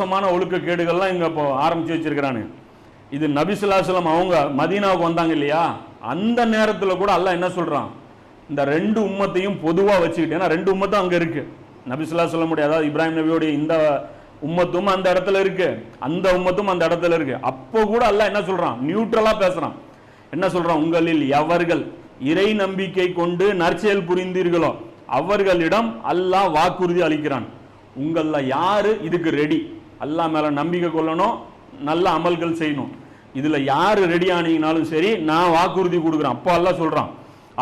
மோசமான ஒழுக்க கேடுகள்லாம் இங்கே இப்போ ஆரம்பிச்சு வச்சுருக்கிறானு. இது நபிசுல்லாஸ்லம் அவங்க மதீனாவுக்கு வந்தாங்க இல்லையா? அந்த நேரத்தில் கூட அல்லாஹ் என்ன சொல்றான்? இந்த ரெண்டு உம்மத்தையும் பொதுவாக வச்சுக்கிட்டு ஏன்னா ரெண்டு உம்மத்தும் அங்கே இருக்கு. நபிசுல்லா சொல்ல முடியாது அதாவது இப்ராஹிம் நபியோடைய இந்த உம்மத்தும் அந்த இடத்துல இருக்கு. அந்த உம்மத்தும் அந்த இடத்துல இருக்கு. அப்போ கூட அல்ல என்ன சொல்றான்? நியூட்ரலா பேசுறான். என்ன சொல்றான்? உங்களில் எவர்கள் இறை நம்பிக்கை கொண்டு நற்செயல் புரிந்தீர்களோ அவர்களிடம் அல்லாஹ் வாக்குறுதி அளிக்கிறான். உங்கள யாரு இதுக்கு ரெடி அல்லா மேல நம்பிக்கை கொள்ளணும் நல்ல அமல்கள் செய்யணும். இதில் யார் ரெடி ஆனீங்கனாலும் சரி நான் வாக்குறுதி கொடுக்குறேன். அப்போ எல்லாம் சொல்றான்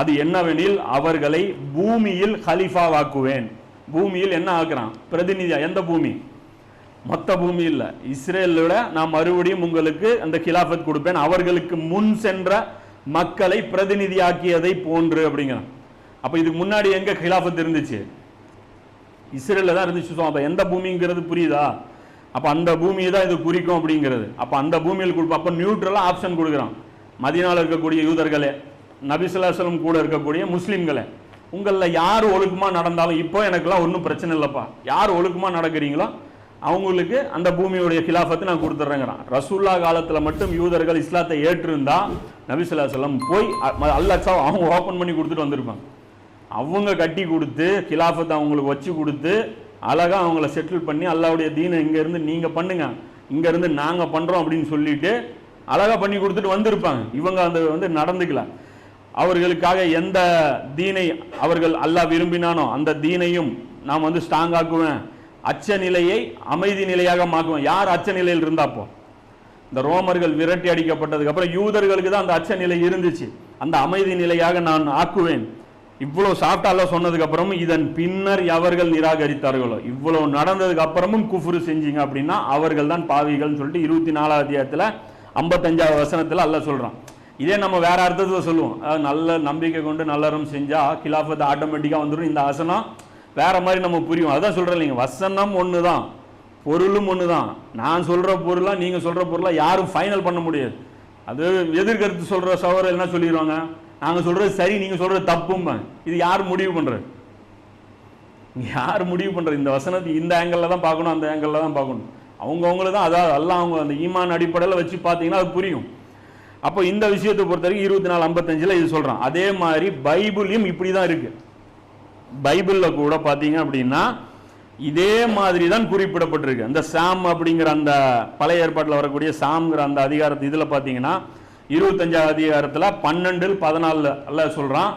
அது என்னவெனில் அவர்களை பூமியில் ஹலிஃபா வாக்குவேன். பூமியில் என்ன ஆக்குறான்? பிரதிநிதியா எந்த பூமி? மொத்த பூமி இல்லை. இஸ்ரேலோட நான் மறுபடியும் உங்களுக்கு அந்த கிலாஃபத் கொடுப்பேன். அவர்களுக்கு முன் சென்ற மக்களை பிரதிநிதியாக்கியதை போன்று அப்படிங்கிறான். அப்போ இதுக்கு முன்னாடி எங்கே கிலாஃபத் இருந்துச்சு? இஸ்ரேல்ல தான் இருந்துச்சு அப்போ எந்த பூமிங்கிறது புரியுதா? அப்போ அந்த பூமியை தான் இது குறிக்கும் அப்படிங்கிறது. அப்போ அந்த பூமியில் கொடுப்போம் அப்போ நியூட்ரலாக ஆப்ஷன் கொடுக்குறான். மதினாவில் இருக்கக்கூடிய யூதர்களே நபிசுல்லாஸ்லம் கூட இருக்கக்கூடிய முஸ்லீம்களே உங்களில் யார் ஒழுக்கமாக நடந்தாலும் இப்போ எனக்குலாம் ஒன்றும் பிரச்சனை இல்லைப்பா. யார் ஒழுக்கமாக நடக்கிறீங்களோ அவங்களுக்கு அந்த பூமியுடைய கிலாஃபத்தை நான் கொடுத்துட்றேங்கிறான் ரசூல்லா காலத்தில் மட்டும் யூதர்கள் இஸ்லாத்தை ஏற்றிருந்தா நபிசுல்லாஸ்லம் போய் அ- அல்லாஹ் அவங்க ஓப்பன் பண்ணி கொடுத்துட்டு வந்திருப்பாங்க. அவங்க கட்டி கொடுத்து கிலாஃபத்தை அவங்களுக்கு வச்சு கொடுத்து அழகா அவங்கள செட்டில் பண்ணி அல்லாவுடைய தீனை இங்கேருந்து நீங்கள் பண்ணுங்கள் பண்ணுங்க நாங்கள் பண்ணுறோம் அப்படின்னு சொல்லிட்டு அழகாக பண்ணி கொடுத்துட்டு வந்திருப்பாங்க. இவங்க அந்த வந்து நடந்துக்கல. அவர்களுக்காக எந்த தீனை அவர்கள் அல்லாஹ் விரும்பினானோ அந்த தீனையும் நாம் வந்து ஸ்ட்ராங் ஆக்குவேன். அச்ச நிலையை அமைதி நிலையாக மாக்குவேன் யார் அச்ச நிலையில் இருந்தாப்போ இந்த ரோமர்கள் விரட்டி அடிக்கப்பட்டதுக்கு அப்புறம் யூதர்களுக்கு தான் அந்த அச்ச நிலை இருந்துச்சு. அந்த அமைதி நிலையாக நான் ஆக்குவேன். இவ்வளவு சாப்பிட்டால சொன்னதுக்கு அப்புறமும் இதன் பின்னர் எவர்கள் நிராகரித்தார்களோ. இவ்வளவு நடந்ததுக்கு அப்புறமும் குஃபுரு செஞ்சீங்க அப்படின்னா அவர்கள் தான் பாவிகள்னு சொல்லிட்டு இருபத்தி நாலாவது அத்தியாயத்தில் ஐம்பத்தஞ்சாவது வசனத்தில் அல்ல சொல்கிறான் இதே நம்ம வேற அர்த்தத்தில் சொல்லுவோம். அதாவது நல்ல நம்பிக்கை கொண்டு நல்லறம் செஞ்சால் கிலாஃபத் ஆட்டோமேட்டிக்காக வந்துடும் இந்த வசனம். வேற மாதிரி நம்ம புரியும். அதான் சொல்கிறேன் இல்லைங்க. வசனம் ஒன்று தான் பொருளும் ஒன்று தான் நான் சொல்கிற பொருளாக நீங்கள் சொல்கிற பொருளாக யாரும் ஃபைனல் பண்ண முடியாது. அது எதிர்கருத்து சொல்கிற சவரல் என்ன சொல்லிடுவாங்க? நாங்க சொல்றது சரி நீங்க சொல்றது தப்பும்பாங்க. இது யார் முடிவு பண்றது? யார் முடிவு பண்ணுறது இந்த வசனத்தை இந்த ஆங்கிளில் தான் பார்க்கணும் அந்த ஆங்கிளில் தான் பார்க்கணும். அவங்கவுங்கள தான் அதாவது எல்லாம் அவங்க அந்த ஈமான் அடிப்படையில் வச்சு பார்த்தீங்கன்னா அது புரியும். அப்போ இந்த விஷயத்தை பொறுத்த வரைக்கும் இருபத்தி நாலு ஐம்பத்தஞ்சில் இது சொல்கிறான் அதே மாதிரி பைபிளையும் இப்படி தான் இருக்கு. பைபிளில் கூட பார்த்தீங்க அப்படின்னா இதே மாதிரி தான் குறிப்பிடப்பட்டிருக்கு. அந்த சாம் அப்படிங்கிற அந்த பழைய ஏற்பாட்டில் வரக்கூடிய சாம்ங்கிற அந்த அதிகாரத்து இதில் பார்த்தீங்கன்னா இருபத்தஞ்சாவது அதிகாரத்தில் பன்னெண்டில் பதினாலுல அல்ல சொல்கிறான்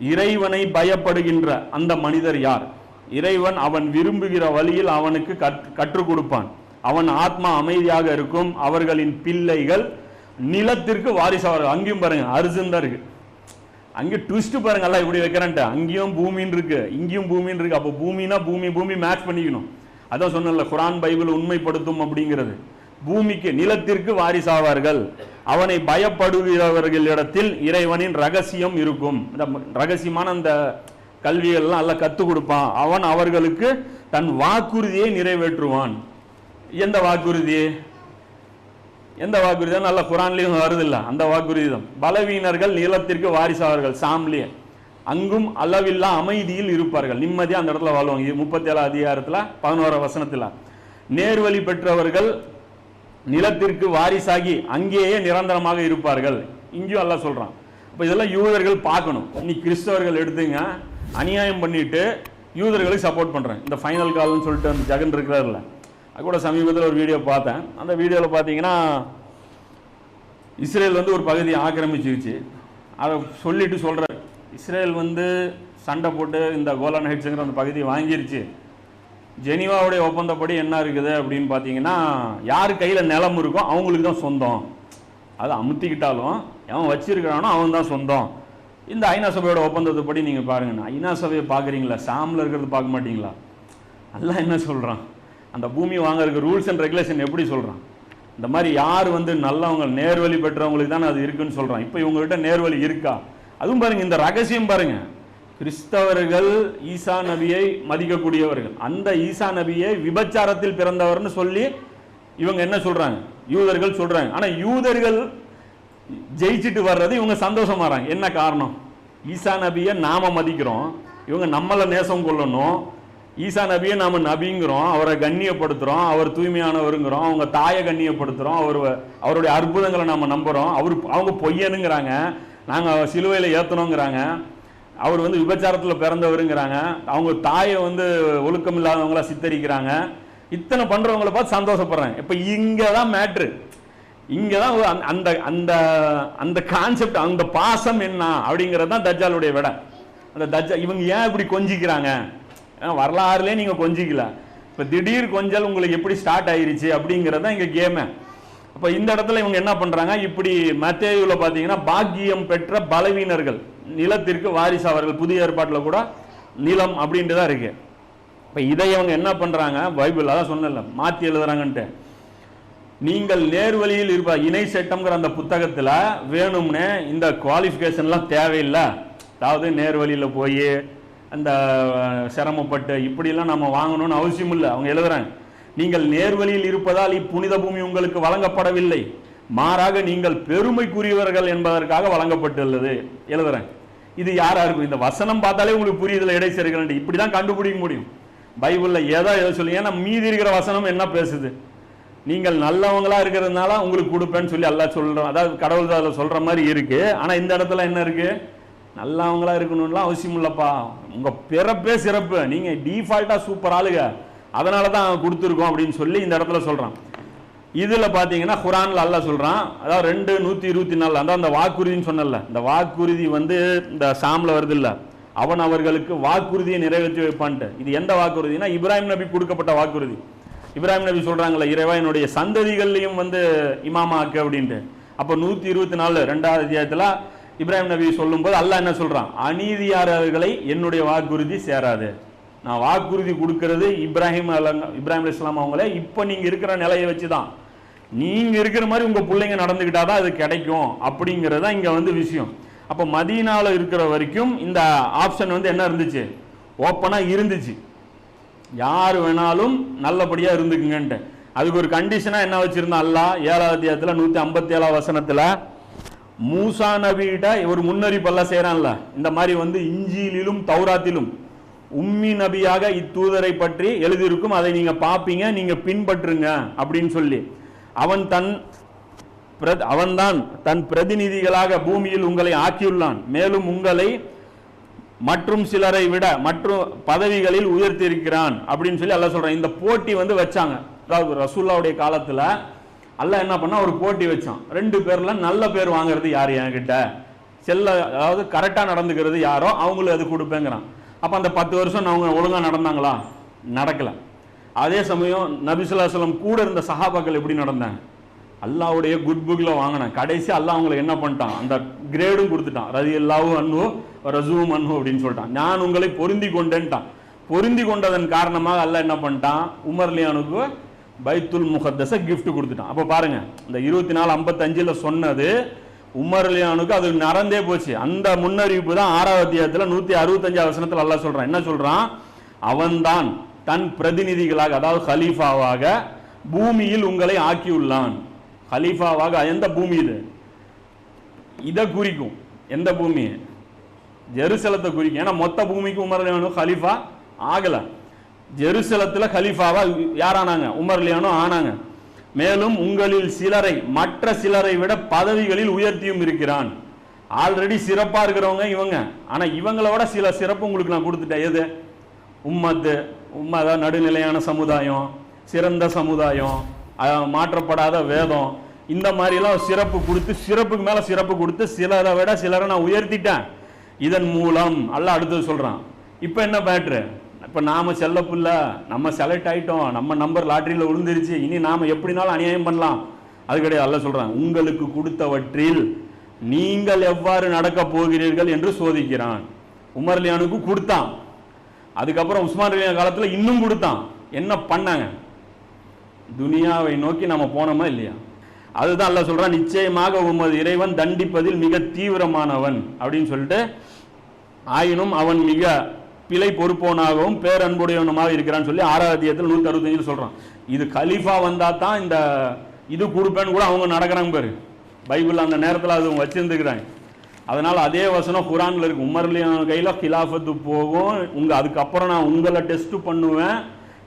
இறைவனை பயப்படுகின்ற அந்த மனிதர் யார்? இறைவன் அவன் விரும்புகிற வழியில் அவனுக்கு கற்று- கற்றுக் கொடுப்பான். அவன் ஆத்மா அமைதியாக இருக்கும். அவர்களின் பிள்ளைகள் நிலத்திற்கு வாரிசாவார்கள் அங்கேயும் பாருங்க அரிசன் தான் இருக்கு. அங்கே ட்விஸ்ட் பாருங்க எல்லாம் இப்படி வைக்கிறேன்ட்டு. அங்கேயும் பூமின்னு இருக்கு இங்கேயும் பூமின்னு இருக்கு. அப்போ பூமினா பூமி பூமி மேட்ச் பண்ணிக்கணும். அதான் சொன்னல குரான் பைபிள் உண்மைப்படுத்தும் அப்படிங்கிறது. பூமிக்கு நிலத்திற்கு வாரிசாவார்கள். அவனை பயப்படுகிறவர்களிடத்தில் இறைவனின் ரகசியம் இருக்கும். இந்த ரகசியமான அந்த கல்விகள்லாம் எல்லாம் கற்றுக் கொடுப்பான். அவன் அவர்களுக்கு தன் வாக்குறுதியை நிறைவேற்றுவான். எந்த வாக்குறுதி? எந்த வாக்குறுதி? தான் நல்ல குரான்லயும் வருதில்ல. அந்த வாக்குறுதி தான் பலவீனர்கள் நிலத்திற்கு வாரிசாவார்கள். சாம்லியே அங்கும் அளவில்லா அமைதியில் இருப்பார்கள். நிம்மதியாக அந்த இடத்துல வாழ்வாங்க. இது முப்பத்தி ஏழு அதிகாரத்துல பதினோரு நேர்வழி பெற்றவர்கள் நிலத்திற்கு வாரிசாகி அங்கேயே நிரந்தரமாக இருப்பார்கள். இங்கேயும் எல்லாம் சொல்கிறான் இப்போ இதெல்லாம் யூதர்கள் பார்க்கணும். நீ கிறிஸ்தவர்கள் எடுத்துங்க. அநியாயம் பண்ணிட்டு யூதர்களுக்கு சப்போர்ட் பண்ணுறேன் இந்த ஃபைனல் கால்னு சொல்லிட்டு அந்த ஜெகன் இருக்கிறார்ல. அது கூட சமீபத்தில் ஒரு வீடியோ பார்த்தேன். அந்த வீடியோவில் பார்த்தீங்கன்னா இஸ்ரேல் வந்து ஒரு பகுதியை ஆக்கிரமிச்சிருச்சு. அதை சொல்லிட்டு சொல்கிறார் இஸ்ரேல் வந்து சண்டை போட்டு இந்த கோலான் ஹைட்ஸுங்கிற அந்த பகுதியை வாங்கிருச்சு. ஜெனிவாவுடைய ஒப்பந்தப்படி என்ன இருக்குது அப்படின்னு பார்த்தீங்கன்னா யார் கையில் நிலம் இருக்கோ அவங்களுக்கு தான் சொந்தம். அதை அமுத்திக்கிட்டாலும் எவன் வச்சிருக்கிறானோ அவன் தான் சொந்தம். இந்த ஐநா சபையோட ஒப்பந்தத்தைப்படி நீங்கள் பாருங்க ஐநா சபையை பார்க்குறீங்களா? சாமில் இருக்கிறது பார்க்க மாட்டீங்களா? நல்லா என்ன சொல்கிறான் அந்த பூமி வாங்குறதுக்கு ரூல்ஸ் அண்ட் ரெகுலேஷன் எப்படி சொல்கிறான் இந்த மாதிரி யார் வந்து நல்லவங்க நேர்வழி பெற்றவங்களுக்கு தான் அது இருக்குன்னு சொல்கிறான் இப்போ இவங்ககிட்ட நேர்வழி இருக்கா? அதுவும் பாருங்கள் இந்த ரகசியம் பாருங்கள் கிறிஸ்தவர்கள் ஈசா நபியை மதிக்கக்கூடியவர்கள். அந்த ஈசா நபியை விபச்சாரத்தில் பிறந்தவர்னு சொல்லி இவங்க என்ன சொல்றாங்க? யூதர்கள் சொல்றாங்க. ஆனா யூதர்கள் ஜெயிச்சிட்டு வர்றது இவங்க சந்தோஷமாறாங்க என்ன காரணம்? ஈசா நபியை நாம மதிக்கிறோம். இவங்க நம்மளை நேசம் கொள்ளணும். ஈசா நபியை நாம நபிங்கிறோம். அவரை கண்ணியப்படுத்துறோம். அவர் தூய்மையானவருங்கிறோம். அவங்க தாயை கண்ணியப்படுத்துறோம். அவர் அவருடைய அற்புதங்களை நாம நம்புறோம். அவர் அவங்க பொய்யனுங்கிறாங்க. நாங்கள் சிலுவையில் ஏற்றணுங்கிறாங்க அவர் வந்து விபச்சாரத்தில் பிறந்தவருங்கிறாங்க. அவங்க தாயை வந்து ஒழுக்கம் இல்லாதவங்களா சித்தரிக்கிறாங்க. இத்தனை பண்ணுறவங்கள பார்த்து சந்தோஷப்படுறாங்க. இப்போ இங்கே தான் மேட்ரு இங்கே தான் அந்த- அந்த அந்த அந்த கான்செப்ட் அந்த பாசம் என்ன அப்படிங்கிறது தான் தஜ்ஜாலுடைய விட. அந்த தஜா இவங்க ஏன் இப்படி கொஞ்சிக்கிறாங்க? ஏன் நீங்கள் கொஞ்சிக்கல. இப்போ திடீர் கொஞ்சல் உங்களுக்கு எப்படி ஸ்டார்ட் ஆயிருச்சு அப்படிங்கிறது தான் இங்கே கேமு அப்போ இந்த இடத்துல இவங்க என்ன பண்ணுறாங்க இப்படி மத்தேயுல பார்த்தீங்கன்னா பாக்கியம் பெற்ற பலவீனர்கள். நிலத்திற்கு வாரிசு அவர்கள் புதிய ஏற்பாட்டில் கூட நிலம் அப்படின்ட்டு தான் இருக்குது இப்போ இதை இவங்க என்ன பண்ணுறாங்க பைபிள் அதான் சொன்னல மாற்றி எழுதுறாங்கன்ட்டு. நீங்கள் நேர்வழியில் இருப்ப இணை சட்டம்ங்கிற அந்த புத்தகத்தில் வேணும்னு இந்த குவாலிஃபிகேஷன்லாம் தேவையில்லை. அதாவது நேர்வழியில் போய் அந்த சிரமப்பட்டு இப்படிலாம் நம்ம வாங்கணும்னு அவசியம் இல்லை. அவங்க எழுதுறாங்க நீங்கள் நேர்வழியில் இருப்பதால் இப்புனித பூமி உங்களுக்கு வழங்கப்படவில்லை. மாறாக நீங்கள் பெருமைக்குரியவர்கள் என்பதற்காக வழங்கப்பட்டுள்ளது. எழுதுறேன் இது யாரா இருக்கும் இந்த வசனம் பார்த்தாலே உங்களுக்கு புரியுதுல இடை சேர்க்கிறேன் இப்படி தான் கண்டுபிடிக்க முடியும். பைபிளில் ஏதோ எதை சொல்லி ஏன்னா மீதி இருக்கிற வசனம் என்ன பேசுது? நீங்கள் நல்லவங்களா இருக்கிறதுனால உங்களுக்கு கொடுப்பேன்னு சொல்லி எல்லாம் சொல்கிறோம் அதாவது கடவுள் அதில் சொல்கிற மாதிரி இருக்குது ஆனால் இந்த இடத்துல என்ன இருக்குது நல்லவங்களா இருக்கணும்லாம் அவசியம் இல்லைப்பா. உங்கள் பிறப்பே சிறப்பு. நீங்கள் டீஃபால்ட்டாக சூப்பர் ஆளுங்க. அதனால தான் கொடுத்துருக்கோம் அப்படின்னு சொல்லி இந்த இடத்துல சொல்கிறான் இதில் பார்த்தீங்கன்னா குரான்ல அல்லா சொல்கிறான் அதாவது ரெண்டு நூற்றி இருபத்தி நாலு அதான் அந்த வாக்குறுதின்னு சொன்னல இந்த வாக்குறுதி வந்து இந்த சாமில் வருது அவன் அவர்களுக்கு வாக்குறுதியை நிறைவேற்றி வைப்பான்ட்டு. இது எந்த வாக்குறுதினா இப்ராஹிம் நபி கொடுக்கப்பட்ட வாக்குறுதி. இப்ராஹிம் நபி சொல்றாங்கல்ல இறைவா என்னுடைய சந்ததிகள்லையும் வந்து இமாமா ஆக்கு அப்படின்ட்டு. அப்போ நூற்றி இருபத்தி நாலு ரெண்டாவது அத்தியாயத்தில் இப்ராஹிம் நபி சொல்லும்போது அல்லாஹ் என்ன சொல்கிறான் அநீதியாளர்களை என்னுடைய வாக்குறுதி சேராது. நான் வாக்குறுதி கொடுக்கறது இப்ராஹிம் அலங்க- இப்ராஹிம் இஸ்லாம் அவங்களே. இப்போ நீங்கள் இருக்கிற நிலையை வச்சு தான் நீங்க இருக்கிற மாதிரி உங்க பிள்ளைங்க நடந்துக்கிட்டாதான் அது கிடைக்கும் அப்படிங்கிறது தான் இங்க வந்து விஷயம். அப்போ மதியனால இருக்கிற வரைக்கும் இந்த ஆப்ஷன் வந்து என்ன இருந்துச்சு? ஓப்பனா இருந்துச்சு. யார் வேணாலும் நல்லபடியா இருந்துக்குங்கன்ட்டு. அதுக்கு ஒரு கண்டிஷனா என்ன வச்சிருந்தான் அல்லாஹ் ஏழாவது அத்தியாயத்துல நூத்தி ஐம்பத்தி ஏழாம் வசனத்துல மூசா நபிகிட்ட ஒரு முன்னறிப்பெல்லாம் செய்யறான்ல இந்த மாதிரி வந்து இஞ்சியிலும் தௌராத்திலும் உம்மி நபியாக இத்தூதரை பற்றி எழுதியிருக்கும். அதை நீங்க பாப்பீங்க நீங்க பின்பற்றுங்க அப்படின்னு சொல்லி. அவன் தன் அவன்தான் தன் பிரதிநிதிகளாக பூமியில் உங்களை ஆக்கியுள்ளான். மேலும் உங்களை மற்றும் சிலரை விட மற்றும் பதவிகளில் உயர்த்தியிருக்கிறான் அப்படின்னு சொல்லி அல்லாஹ் சொல்கிறான் இந்த போட்டி வந்து வச்சாங்க. அதாவது ரசூல்லாவுடைய காலத்தில் அல்ல என்ன பண்ணால் ஒரு போட்டி வச்சான். ரெண்டு பேரில் நல்ல பேர் வாங்குறது யார் என்கிட்ட? செல்ல அதாவது கரெக்டாக நடந்துக்கிறது யாரோ அவங்களுக்கு அது கொடுப்பேங்கிறான். அப்போ அந்த பத்து வருஷம் அவங்க ஒழுங்காக நடந்தாங்களா? நடக்கலை. அதே சமயம் நபிசுல்லாஸ்லம் கூட இருந்த சஹாபாக்கள் எப்படி நடந்தாங்க? அல்லாவுடைய குட் புக்கில் வாங்கினேன். கடைசி அல்லாஹ் அவங்களை என்ன பண்ணிட்டான்? அந்த கிரேடும் கொடுத்துட்டான். ரதி அல்லாவும் அன்னு ரசுவும் அன்ஹு அப்படின்னு சொல்லிட்டான். நான் உங்களை பொருந்தி கொண்டேன்ட்டான். பொருந்தி கொண்டதன் காரணமாக அல்லாஹ் என்ன பண்ணிட்டான்? உமர்லியானுக்கு பைத்துல் முகத்தஸ கிஃப்ட் கொடுத்துட்டான். அப்போ பாருங்க இந்த இருபத்தி நாலு ஐம்பத்தஞ்சில் சொன்னது உமர்லியானுக்கு அது நடந்தே போச்சு. அந்த முன்னறிவிப்பு தான் ஆறாவது அத்தியாயத்தில் நூற்றி அறுபத்தஞ்சாவது வசனத்தில் அல்லாஹ் சொல்கிறான் என்ன சொல்கிறான் அவன்தான். தன் பிரதிநிதிகளாக அதாவது ஹலீஃபாவாக பூமியில் உங்களை ஆக்கியுள்ளான். ஹலீஃபாவாக எந்த பூமி இது? இதை குறிக்கும். எந்த பூமி? ஜெருசலத்தை குறிக்கும். ஏன்னா மொத்த பூமிக்கு உமர் லியானு ஹலீஃபா ஆகலை. ஜெருசலத்தில் ஹலீஃபாவாக யாரானாங்க? உமர் லியானு ஆனாங்க. மேலும் உங்களில் சிலரை மற்ற சிலரை விட பதவிகளில் உயர்த்தியும் இருக்கிறான். ஆல்ரெடி சிறப்பாக இருக்கிறவங்க இவங்க. ஆனால் இவங்களோட சில சிறப்பு உங்களுக்கு நான் கொடுத்துட்டேன். எது? உம்மத்து. அதாவது நடுநிலையான சமுதாயம் சிறந்த சமுதாயம் மாற்றப்படாத வேதம். இந்த மாதிரிலாம் சிறப்பு கொடுத்து சிறப்புக்கு மேலே சிறப்பு கொடுத்து சிலரை விட சிலரை நான் உயர்த்திட்டேன். இதன் மூலம் அல்ல அடுத்தது சொல்கிறான் இப்போ என்ன பேட்ரு இப்போ நாம் செல்லப்புல்ல நம்ம செலக்ட் ஆகிட்டோம் நம்ம நம்பர் லாட்டரியில் விழுந்துருச்சு. இனி நாம் எப்படினாலும் அநியாயம் பண்ணலாம். அது கிடையாது. அல்ல சொல்கிறான் உங்களுக்கு கொடுத்தவற்றில் நீங்கள் எவ்வாறு நடக்கப் போகிறீர்கள் என்று சோதிக்கிறான். உமர்லியானுக்கு கொடுத்தான். அதுக்கப்புறம் உஸ்மான் ரலியா காலத்தில் இன்னும் கொடுத்தான். என்ன பண்ணாங்க? துனியாவை நோக்கி நம்ம போனோமா இல்லையா? அதுதான் அல்ல சொல்றான் நிச்சயமாக உமது இறைவன் தண்டிப்பதில் மிக தீவிரமானவன் அப்படின்னு சொல்லிட்டு ஆயினும் அவன் மிக பிழை பொறுப்பவனாகவும் பேரன்புடையவனுமாக இருக்கிறான்னு சொல்லி ஆறாவது அத்தியாயத்தில் நூற்றி அறுபத்தஞ்சில் சொல்கிறான் இது கலீஃபா வந்தால் தான் இந்த இது கொடுப்பேன்னு கூட அவங்க நடக்கிறாங்க பாரு. பைபிள் அந்த நேரத்தில் அது அவங்க வச்சிருந்துக்கிறாங்க. அதனால அதே வசனம் குரானில் இருக்கு. உமர்லியான கையில கிலாஃபத்து போகும். உங்க அதுக்கப்புறம் நான் உங்களை டெஸ்ட் பண்ணுவேன்.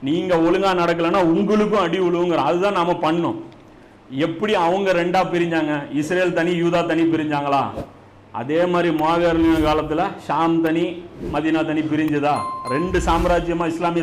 நீங்க ஒழுங்கா நடக்கலைன்னா உங்களுக்கும் அடி விழுவுங்கிற அதுதான் நாம் பண்ணோம் எப்படி அவங்க ரெண்டா பிரிஞ்சாங்க? இஸ்ரேல் தனி யூதா தனி பிரிஞ்சாங்களா? அதே மாதிரி மாவீரர்களின் காலத்துல ஷாம் தனி மதீனா தனி பிரிஞ்சுதா? ரெண்டு சாம்ராஜ்யமா இஸ்லாமிய